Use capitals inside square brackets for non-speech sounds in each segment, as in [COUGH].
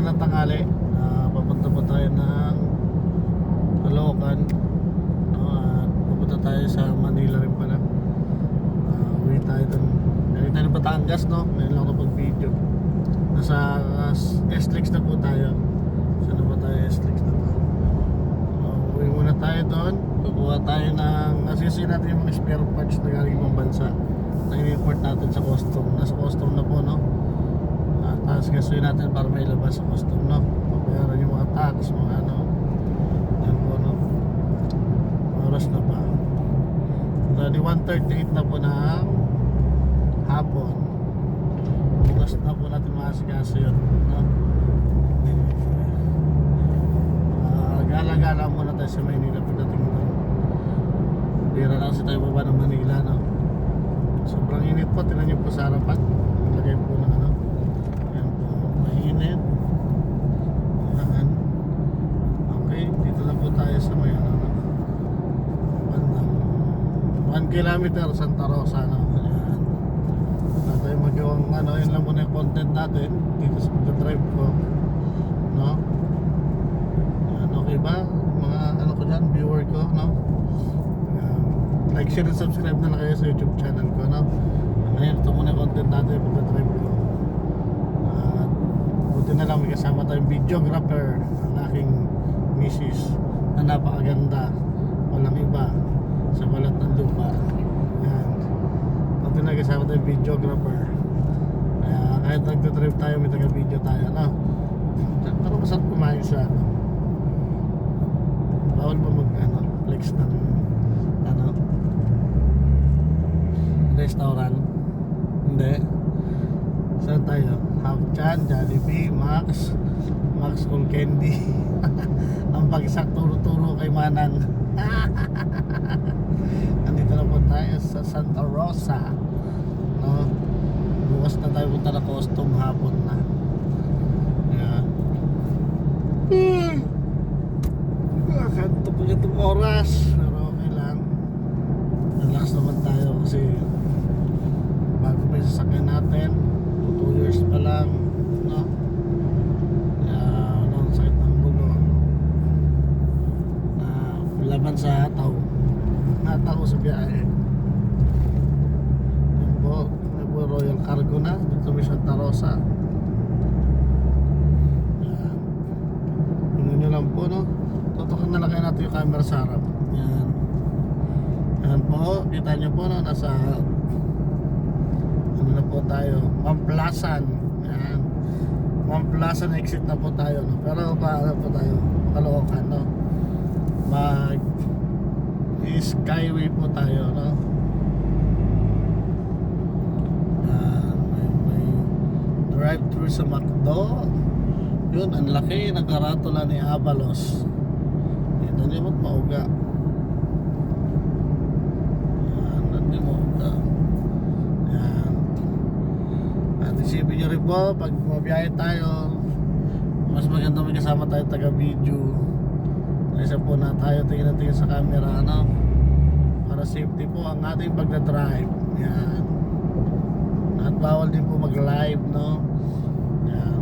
magandang tanghali. Ah, papunta po tayo ng Caloocan. No, at pupunta tayo sa Manila rin pala. Ah, uwi tayo dun. Galing tayo ng Batangas, no? Ngayon lang ako pag-video. Nasa uh, S-Lex na po tayo. Saan na ba tayo S-Lex na po? Uh, uwi muna tayo doon. Kukuha tayo ng... Nasisi natin yung mga spare parts na galing ibang bansa. Na in-import natin sa custom. Nasa custom na po, no? Gasuin natin para may labas sa custom no? Pabayaran yung mga tax mga ano. Yan po no? Oras na pa Ready 1.38 na po ng hapon. Oras na po natin maasikaso yun no? Ah, gala-gala muna tayo sa Maynila pagdating doon. Bira lang kasi tayo baba ng Manila no? Sobrang init po tinan niyo po sa harapan lagay po ng ano Ayan po, mainit. Ayan. Okay, dito na po tayo sa may ano, no? bandang 1 kilometer Santa Rosa, no? Ayan. Tayo magawang ano, yun lang muna yung content natin dito sa pagdadrive ko. No? Ayan, okay ba? Mga ano ko dyan, viewer ko, no? Ayan. Like, share, and subscribe na lang kayo sa YouTube channel ko, no? Ngayon, ito muna yung content natin pagdadrive ko. At buti na lang may kasama tayong videographer ang aking misis na napakaganda walang iba sa balat ng lupa. Yan buti na kasama tayong videographer. Kaya kahit nagdadrive tayo may taga video tayo. No pero masarap kumain sa ano bawal ba mag ano flex ng ano? Restaurant? Hindi. Saan tayo? Hapchan, Jollibee, Max, Max All Candy. [LAUGHS] Ang bagsak turo-turo kay Manang. [LAUGHS] Andito na po tayo sa Santa Rosa. No? Bukas na tayo punta na custom hapon na. Yan. Hmm. Kanto po itong oras. Pero okay lang. Relax naman tayo kasi bago pa yung sasakyan natin 2 years pa lang no kaya ano sakit ng bulo na laban sa hataw hataw sa biyahe yun po may Royal Cargo na dito may Santa Rosa yan yun lang po no? Tutukan na lang kayo natin yung camera sa harap. Yan. Yan po kita nyo po no? Nasa ano na po tayo? Mamplasan. Yan. Mamplasan exit na po tayo no? pero pa ano po tayo. Caloocan no? Mag skyway po tayo no? Yan may, may drive thru sa McDo. Yun ang laki nagkaratula ni Avalos ito niya mo't mauga yan nandiyan mauga yan. At isipin nyo rin po, pag mabiyahe tayo, mas maganda may kasama tayo taga-video. Kaysa po na tayo tingin na tingin sa camera, ano? Para safety po ang ating pagdadrive. Yan. At bawal din po mag-live, no? Yan.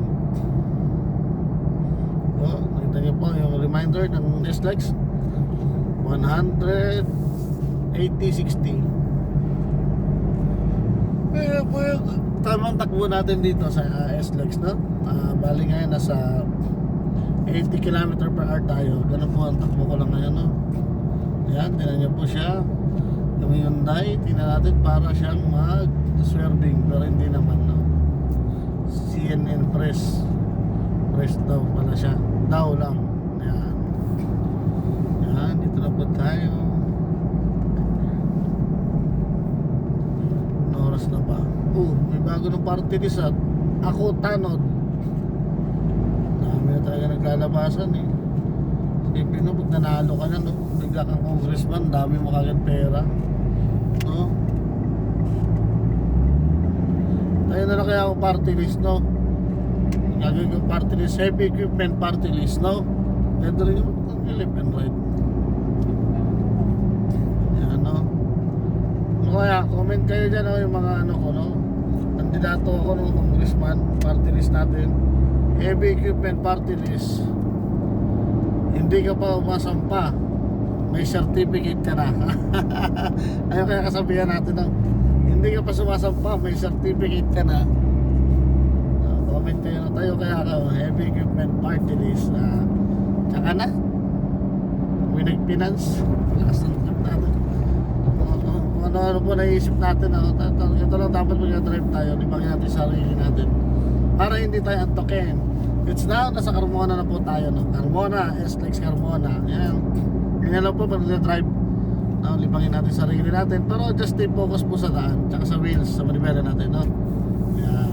Po, nakita nyo po yung reminder ng dislikes. 100 80-60 eh, po yung tamang takbo natin dito sa uh, SLEX, no? Uh, bali ngayon nasa 80 km per hour tayo. Ganun po ang takbo ko lang ngayon, no? Yan, tinan niyo po siya. Yung Hyundai, tingnan natin para siyang mag-swerving, pero hindi naman, no? CNN Press. Press daw pala siya. Daw lang. Yan. Yan, dito na po tayo. Ano oras na ba? Oh, may bago ng party list ako tanod. Naglalabasan eh. Sipin no, pag nanalo ka na no, bigla kang congressman, dami mo kagad pera. No? Tayo na lang kaya ako party list, no? Gagawin ko party list, heavy equipment party list, no? Ganda rin yung live and ride. Yan, no? Ano kaya, comment kayo dyan, no, yung mga ano ko, no? Kandidato ako ng congressman, party list natin. Heavy equipment party list, hindi ka pa umasampa, may certificate ka na. [LAUGHS] Ayun kaya kasabihan natin ng hindi ka pa sumasampa, may certificate ka na. Uh, comment kayo na tayo kaya ka heavy equipment party list. Uh, tsaka na. Winag Finance. Lakas ng trip natin. Kung ano-ano po naisip natin. Uh, ito lang dapat mag-drive tayo. Libangin natin sa sarili natin. Para hindi tayo antokin. It's now, nasa Carmona na po tayo. No? Carmona, S-Lex Carmona. Yan. Ganyan lang po pag drive no, libangin natin sa sarili natin pero just stay focus po sa daan tsaka sa wheels sa manibela natin no yan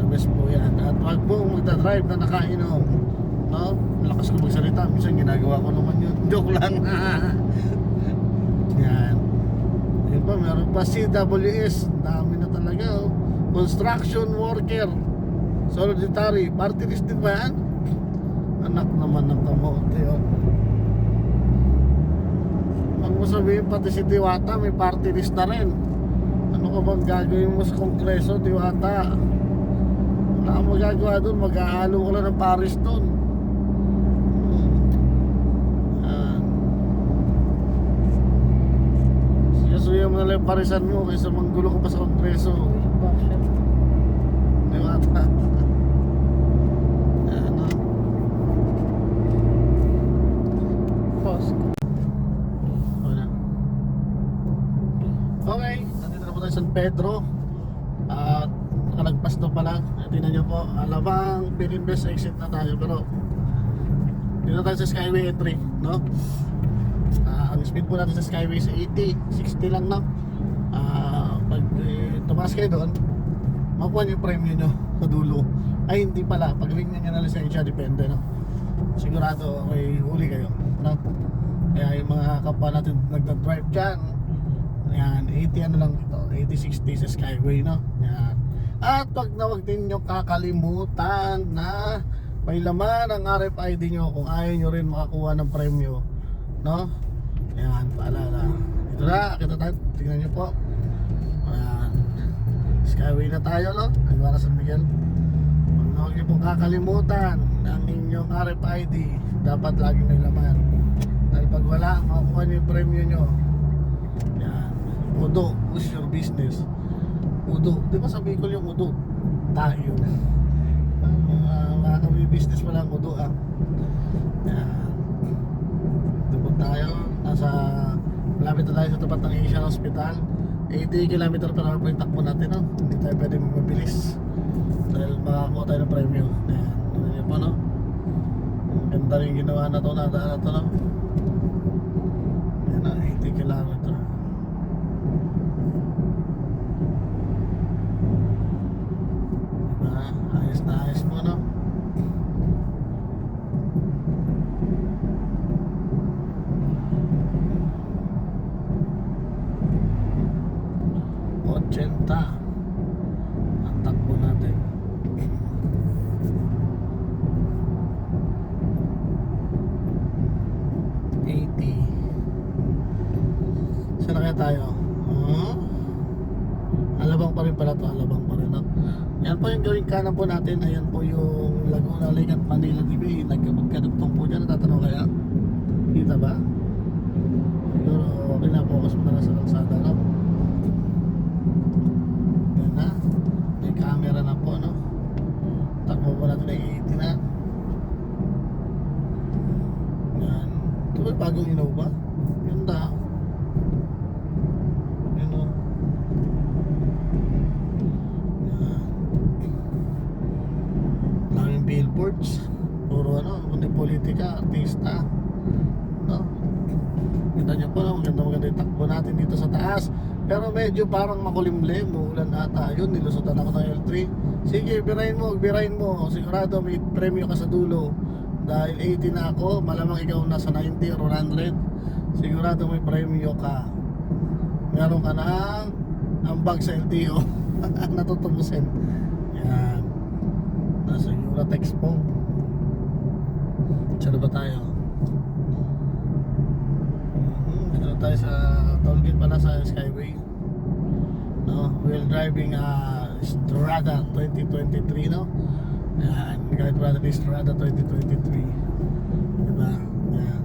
the best po yan at wag po magdadrive na nakainom no malakas ko magsalita minsan ginagawa ko naman yun [LAUGHS] joke lang [LAUGHS] yan yun pa meron pa CWS dami na talaga oh. Construction worker solitary party list din ba yan anak naman ng kamote oh Huwag mo sabihin pati si Diwata may party list na rin. Ano ka bang gagawin mo sa kongreso, Diwata? Wala kang magagawa doon, mag-aalo ka lang ng Paris doon. Na lang yung parisan mo kaysa manggulo ka pa sa kongreso. Diwata. Yan, ah. Wala. Okay, nandito na po tayo sa San Pedro. At nakalagpas na pala. Tingnan nyo po, alamang Pinimbes exit na tayo. Pero dito tayo sa Skyway entry, no? Ah, ang speed po natin sa Skyway sa 80, 60 lang, no? Ah, pag eh, tumaas kayo doon, makuha yung premium nyo sa dulo. Ay, hindi pala. Pag ring nyo na lisensya, depende, no? Sigurado, may huli kayo, no? Kaya yung mga kapwa natin nagda-drive dyan, yan, 80 ano lang ito, 80-60 sa Skyway, no? Yan. At wag na wag din nyo kakalimutan na may laman ang RFID nyo kung ayaw nyo rin makakuha ng premyo, no? Yan, paalala. Ito na, kita tayo, tingnan nyo po. Skyway na tayo, no? Agwara San Miguel. Huwag nyo pong kakalimutan ang inyong RFID. Dapat lagi may laman. Dahil pag wala, makukuha nyo yung premyo nyo. Yan. Udo, push your business. Udo. Di ba sabi ko yung udo? Tayo. Uh, mga kami business pa lang udo ah. Yan. Dito tayo. Nasa malapit na tayo sa tapat ng Asian Hospital. 80 km per hour po yung takbo natin. No? Hindi tayo pwede mabilis. Dahil makakuha tayo ng premyo. Yan. Ano yun po no? Ang Ganda rin ginawa na to na na to no? Yan na, 80 kilometer. 180 saan na kaya tayo. Huh? alabang pa rin pala to alabang pa rin at yan po yung gawin kanan po natin. Ayan po yung Laguna Lake at Manila TV nagkadugtong po dyan. Natatanong kaya? Kita ba? Siguro okay na focus mo na sa kalsada no? Ba bagong Innova? Ganda. O. Yan. Daming billboards. Puro ano, kundi politika, artista. No? Kita nyo po, maganda maganda yung takbo natin dito sa taas. Pero medyo parang makulimlim, uulan ata. Yun, nilusutan ako ng L3. Sige, birahin mo, birahin mo. Sigurado may premyo ka sa dulo. Dahil 80 na ako, malamang ikaw nasa 90 or 100. Sigurado may premyo ka. Meron ka ng ambag sa LTO. [LAUGHS] Natutubusin. Yan. Nasa Euratex po. Na ba tayo? Dito na tayo sa tollgate pala sa Skyway. No, while driving uh, Strada 2023 no. Yan. Entrada de Estrada 2023. Diba? Yan.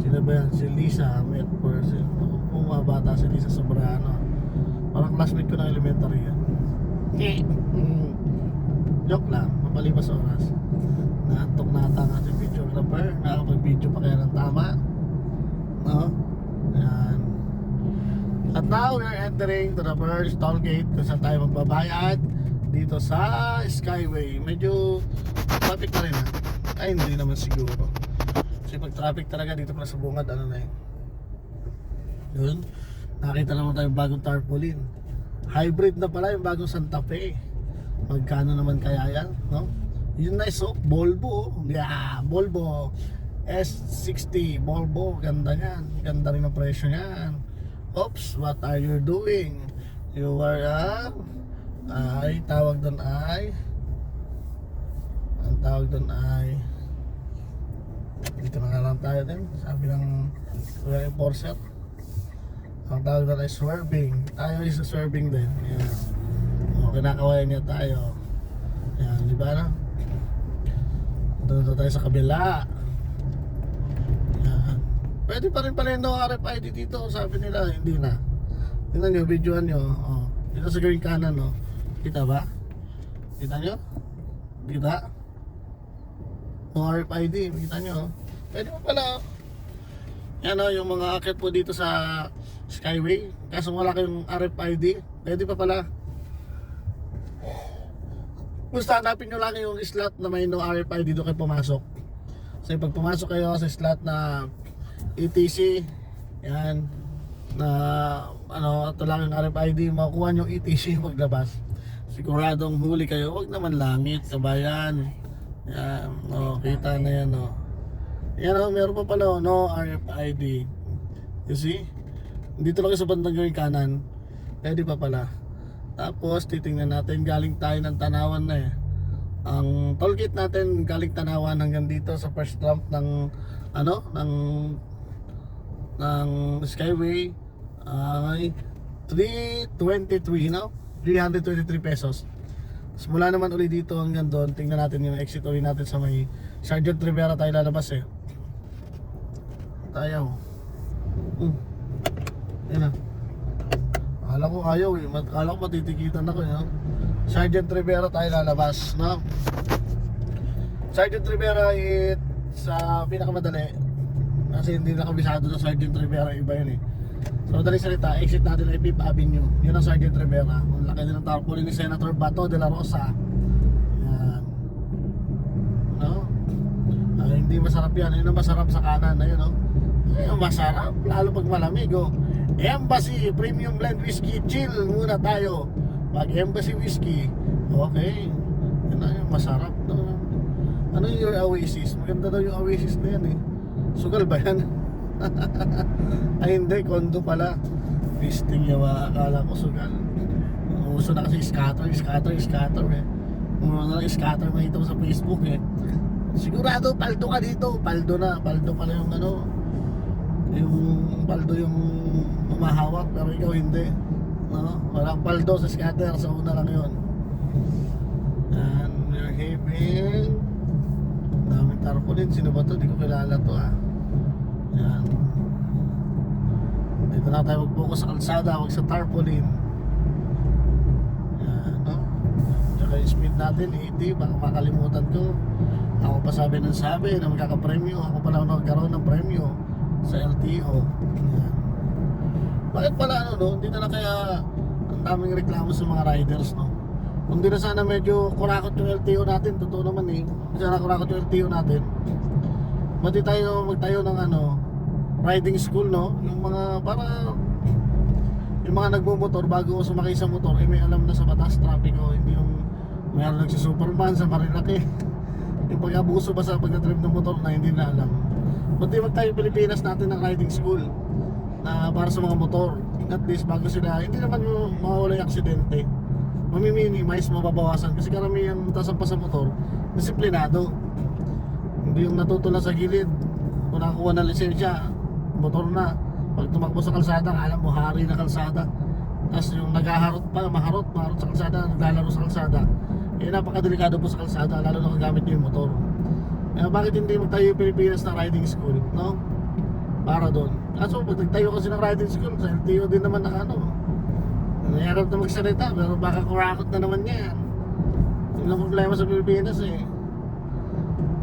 Sino ba yan? Si Lisa, met person. Kung mga bata si Lisa Sobrano. Parang classmate ko ng elementary yan. Mm. Joke lang, mapalipas oras. Naantok na ata ang ating videographer. Nakapag-video pa kaya ng tama. No? Yan. At now, we're entering to the first toll gate kung saan tayo magbabayad dito sa Skyway. Medyo traffic na rin ha. Ay, hindi naman siguro. Kasi pag traffic talaga dito pala sa bungad, ano na yun. Yun. Nakita naman tayong bagong tarpaulin. Hybrid na pala yung bagong Santa Fe. Magkano naman kaya yan, no? Yun nice oh, Volvo. Yeah, Volvo. S60 Volvo, ganda yan. Ganda rin ang presyo niyan. Oops, what are you doing? You are a ay, tawag doon ay ang tawag doon ay dito na lang tayo din sabi ng kuya enforcer. Ang tawag doon ay swerving. Tayo is swerving din. Yan o kinakawayan niya tayo. Yan di ba no? Doon tayo sa kabila. Yan pwede pa rin pala yung no RFID dito sabi nila. Hindi na. Tingnan nyo videoan nyo. Oh. dito sa gawing kanan no kita ba? Kita nyo? Kita? No RFID kita nyo? Pwede pa pala. Yan o yung mga akit po dito sa Skyway. Kaso wala kayong RFID pwede pa pala. Basta hanapin nyo lang yung slot na may no RFID doon kayo pumasok. So pag pumasok kayo sa slot na ETC, yan, na ano, ito lang yung RFID, makukuha nyo ETC paglabas. Siguradong huli kayo, huwag naman langit, kabayan. Yan, no, kita na yan, no. Yan, oh, meron pa pala, oh, no RFID. You see? Dito lang sa bandang gawing kanan, pwede pa pala. Tapos titingnan natin galing tayo ng Tanawan na eh. Ang toll natin galing Tanawan hanggang dito sa first ramp ng ano ng ng Skyway ay 323 no? 323 pesos. Simula naman uli dito hanggang doon, tingnan natin yung exit uli natin sa may Sergeant Rivera tayo lalabas eh. Tayo. Hmm. Yan na. Akala ko ayaw eh. Akala ko matitikitan ako eh. No? Sergeant Rivera tayo lalabas. No? Sergeant Rivera it sa pinakamadali. Kasi hindi na kabisado sa Sergeant Rivera. Iba yun eh. So madaling salita, exit natin ay Fifth Avenue. Yun ang Sergeant Rivera. Ang laki din ng tarpaulin ni Senator Bato de la Rosa. Yan. No? Ah, hindi masarap yan. Yun ang masarap sa kanan. Ayun no? Ayun masarap. Lalo pag malamig oh. Embassy Premium Blend Whiskey Chill muna tayo. Pag Embassy Whiskey, okay. Yan na yun, masarap. No? Ano yung Oasis? Maganda daw yung Oasis na yan eh. Sugal ba yan? [LAUGHS] Ay hindi, kondo pala. Listing yung akala ko sugal. Uso na kasi scatter, scatter, scatter eh. Muna na lang scatter makita mo sa Facebook eh. Sigurado, paldo ka dito. Paldo na, paldo pala yung ano. Yung paldo yung humahawak, pero ikaw hindi. No? Walang paldo sa scatter, sa una lang yun. And we're having daming tarpaulin. Sino ba to? Di ko kilala to ah. Yan. Dito na tayo mag-focus sa kalsada, wag sa tarpaulin. Yan, no? Tsaka yung speed natin, 80, baka makalimutan ko. Ako pa sabi ng sabi na magkakapremyo. Ako pala ang nagkaroon ng premyo sa LTO. Yan. Bakit pala ano no? Hindi na lang kaya ang daming reklamo sa mga riders no? Kung di na sana medyo kurakot yung LTO natin, totoo naman eh. Sana kurakot yung LTO natin, Mati tayo magtayo ng ano, riding school no? Yung mga para yung mga nagmumotor bago sumakay sa motor, eh may alam na sa batas trapiko, hindi yung mayroon nagsi-superman sa Marilaki. [LAUGHS] yung pag-abuso ba sa pagdadrive ng motor na hindi na alam. Mati magtayo Pilipinas natin ng riding school na para sa mga motor. At least bago sila, hindi naman mawawala yung aksidente. Mamiminimise, mababawasan. Kasi karamihan tasampa sa motor, disiplinado. Hindi yung natutula sa gilid. Kung nakakuha ng lisensya, motor na. Pag tumakbo sa kalsada, alam mo, hari na kalsada. Tapos yung naghaharot pa, maharot, maharot sa kalsada, naglalaro sa kalsada. Eh napakadelikado po sa kalsada, lalo na kagamit niyo yung motor. Eh bakit hindi mo tayo yung Pilipinas na riding school, no? Para doon. Kaso pag nagtayo kasi ng riding school, sa LTO din naman na ano. Nahirap na magsalita, pero baka kurakot na naman yan. Yun ang problema sa Pilipinas eh.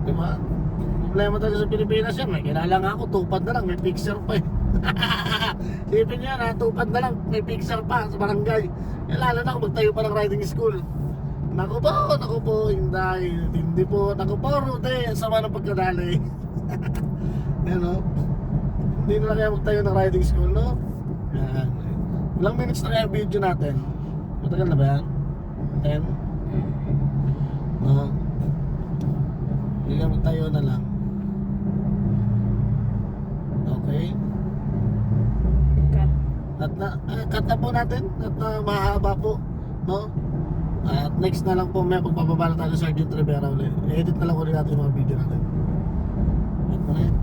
Di ba? Problema talaga sa Pilipinas yan. May kilala nga ako, tupad na lang, may picture pa eh. [LAUGHS] Sipin niya na, tupad na lang, may picture pa sa barangay. Lalo na kung magtayo pa ng riding school. Naku po, naku po, hindi, hindi po, naku po, Rude, sama ng pagkadali. [LAUGHS] Yan o. Hindi na lang kaya magtayo ng riding school, no? Yan. Ilang minutes na kaya video natin? Matagal na ba yan? 10? No? Hindi ka magtayo na lang. Okay. At na, uh, cut na po natin at uh, mahaba po, no? At next na lang po may pagpapabala tayo sa Sergeant Rivera ulit. Edit na lang ulit natin yung mga video natin. At na